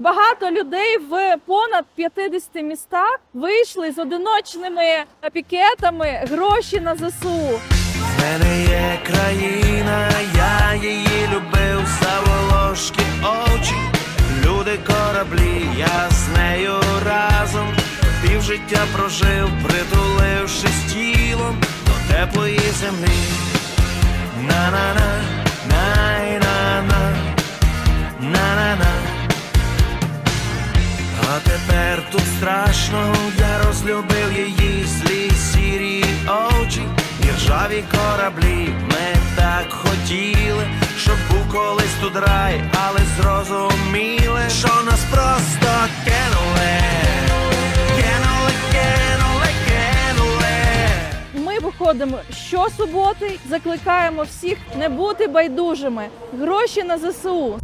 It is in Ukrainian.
Багато людей в понад 50 містах вийшли з одиночними пікетами гроші на ЗСУ. В мене є країна, я її любив, заволошки очі, люди кораблі, я з нею разом, півжиття прожив, притулившись тілом до теплої землі. Тепер тут страшно, я розлюбив її злі сірі очі, і кораблі. Ми так хотіли, щоб був колись тут рай, але зрозуміли, що нас просто кинули. Кинули, кинули, кинули. Ми виходимо щосуботи, закликаємо всіх не бути байдужими. Гроші на ЗСУ.